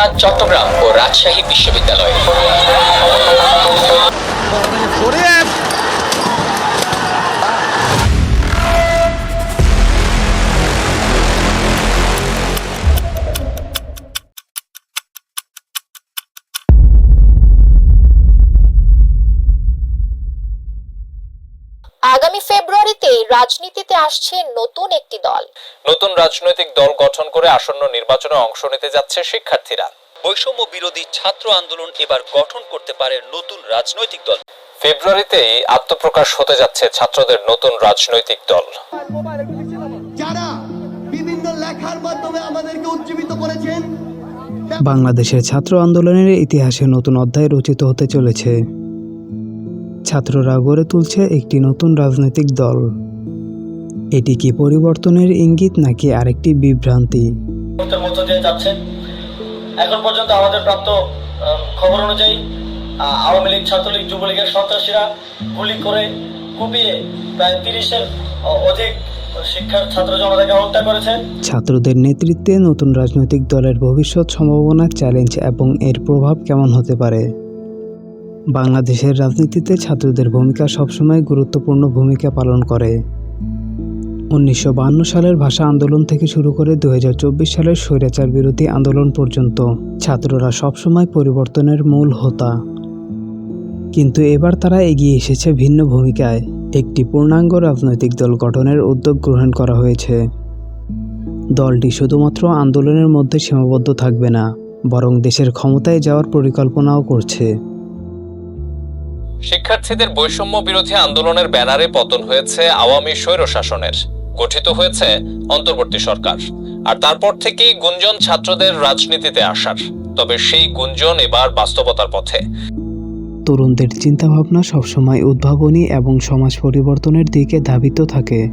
খুলনা চট্টগ্রাম ও রাজশাহী বিশ্ববিদ্যালয়। আগামী ফেব্রুয়ারিতে রাজনীতিতে আসছে নতুন একটি দল। নতুন রাজনৈতিক দল গঠন করে আসন্ন নির্বাচনে অংশ নিতে যাচ্ছে শিক্ষার্থীরা। বৈষম্য বিরোধী ছাত্র আন্দোলন এবার গঠন করতে পারে নতুন রাজনৈতিক দল। ফেব্রুয়ারিতেই আত্মপ্রকাশ হতে যাচ্ছে ছাত্রদের নতুন রাজনৈতিক দল। যারা বিভিন্ন লেখার মাধ্যমে আমাদেরকে উজ্জীবিত করেছেন বাংলাদেশের ছাত্র আন্দোলনের ইতিহাসে নতুন অধ্যায় রচিত হতে চলেছে। ছাত্ররা গড়ে তুলছে একটি নতুন রাজনৈতিক দল। এটি কি পরিবর্তনের ইঙ্গিত নাকি আরেকটি বিভ্রান্তি? মধ্য দিয়ে যাচ্ছেন। এখন পর্যন্ত আমাদের প্রাপ্ত খবর অনুযায়ী আওয়ামী লীগ ছাত্রলীগ যুবলীগের সন্ত্রাসীরা গুলি করে কুপিয়ে প্রায় তিরিশের অধিক শিক্ষার ছাত্র জনতাকে হত্যা করেছে। ছাত্রদের নেতৃত্বে নতুন রাজনৈতিক দলের ভবিষ্যৎ সম্ভাবনা চ্যালেঞ্জ এবং এর প্রভাব কেমন হতে পারে? বাংলাদেশের রাজনীতিতে ছাত্রদের ভূমিকা সবসময় গুরুত্বপূর্ণ ভূমিকা পালন করে। উনিশশো সালের ভাষা আন্দোলন থেকে শুরু করে দু হাজার চব্বিশ সালের স্বৈরাচার বিরোধী আন্দোলন পর্যন্ত ছাত্ররা সবসময় পরিবর্তনের মূল হোতা। কিন্তু এবার তারা এগিয়ে এসেছে ভিন্ন ভূমিকায়। একটি পূর্ণাঙ্গ রাজনৈতিক দল গঠনের উদ্যোগ গ্রহণ করা হয়েছে। দলটি শুধুমাত্র আন্দোলনের মধ্যে সীমাবদ্ধ থাকবে না, বরং দেশের ক্ষমতায় যাওয়ার পরিকল্পনাও করছে। শিক্ষার্থীদের বৈষম্য বিরোধী আন্দোলনের ব্যানারে পতন হয়েছে আওয়ামী স্বৈর শাসনের। গঠিত হয়েছে অন্তর্বর্তী সরকার। আর তারপর থেকেই গুঞ্জন ছাত্রদের রাজনীতিতে আসার। তবে সেই গুঞ্জন এবার বাস্তবতার পথে। তরুণদের চিন্তাভাবনা সবসময় উদ্ভাবনী এবং সমাজ পরিবর্তনের দিকে ধাবিত থাকে।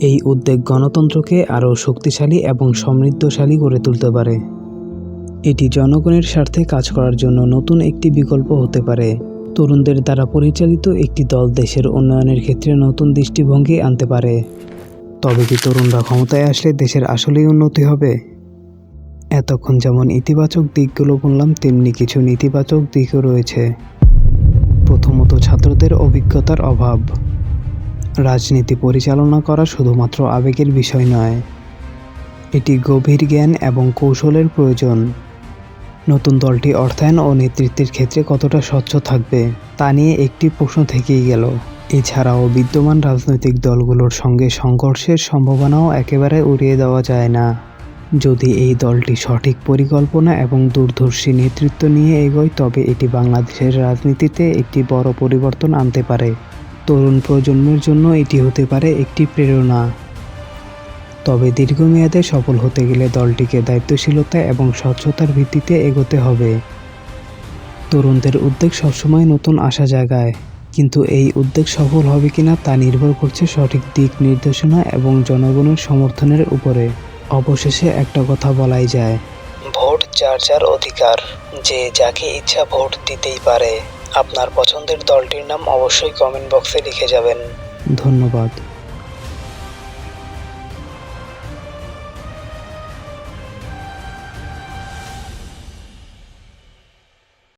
এই উদ্যোগ গণতন্ত্রকে আরও শক্তিশালী এবং সমৃদ্ধশালী করে তুলতে পারে। এটি জনগণের স্বার্থে কাজ করার জন্য নতুন একটি বিকল্প হতে পারে। তরুণদের দ্বারা পরিচালিত একটি দল দেশের উন্নয়নের ক্ষেত্রে নতুন দৃষ্টিভঙ্গি আনতে পারে। তবে কি তরুণরা ক্ষমতায় আসলে দেশের আসলেই উন্নতি হবে? এতক্ষণ যেমন ইতিবাচক দিকগুলো বললাম, তেমনি কিছু নেতিবাচক দিকও রয়েছে। প্রথমত, ছাত্রদের অভিজ্ঞতার অভাব। রাজনীতি পরিচালনা করা শুধুমাত্র আবেগের বিষয় নয়। এটি গভীর জ্ঞান এবং কৌশলের প্রয়োজন। নতুন দলটি অর্থায়ন ও নেতৃত্বের ক্ষেত্রে কতটা স্বচ্ছ থাকবে, তা নিয়ে একটি প্রশ্ন থেকেই গেল। এছাড়াও বিদ্যমান রাজনৈতিক দলগুলোর সঙ্গে সংঘর্ষের সম্ভাবনাও একেবারে উড়িয়ে দেওয়া যায় না। যদি এই দলটি সঠিক পরিকল্পনা এবং দূরদর্শী নেতৃত্ব নিয়ে এগোয়, তবে এটি বাংলাদেশের রাজনীতিতে একটি বড় পরিবর্তন আনতে পারে। তরুণ প্রজন্মের জন্য এটি হতে পারে একটি প্রেরণা। তবে দীর্ঘমেয়াদে সফল হতে গেলে দলটিকে দায়িত্বশীলতা এবং স্বচ্ছতার ভিত্তিতে এগোতে হবে। তরুণদের উদ্যোগ সবসময় নতুন আশা জাগায়, কিন্তু এই উদ্যোগ সফল হবে কিনা তা নির্ভর করছে সঠিক দিক নির্দেশনা এবং জনগণের সমর্থনের উপরে। অবশেষে একটা কথা বলাই যায়, ভোট যার যার অধিকার, যে যাকে ইচ্ছা ভোট দিতেই পারে। আপনার পছন্দের দলটির নাম অবশ্যই কমেন্ট বক্সে লিখে যাবেন। ধন্যবাদ।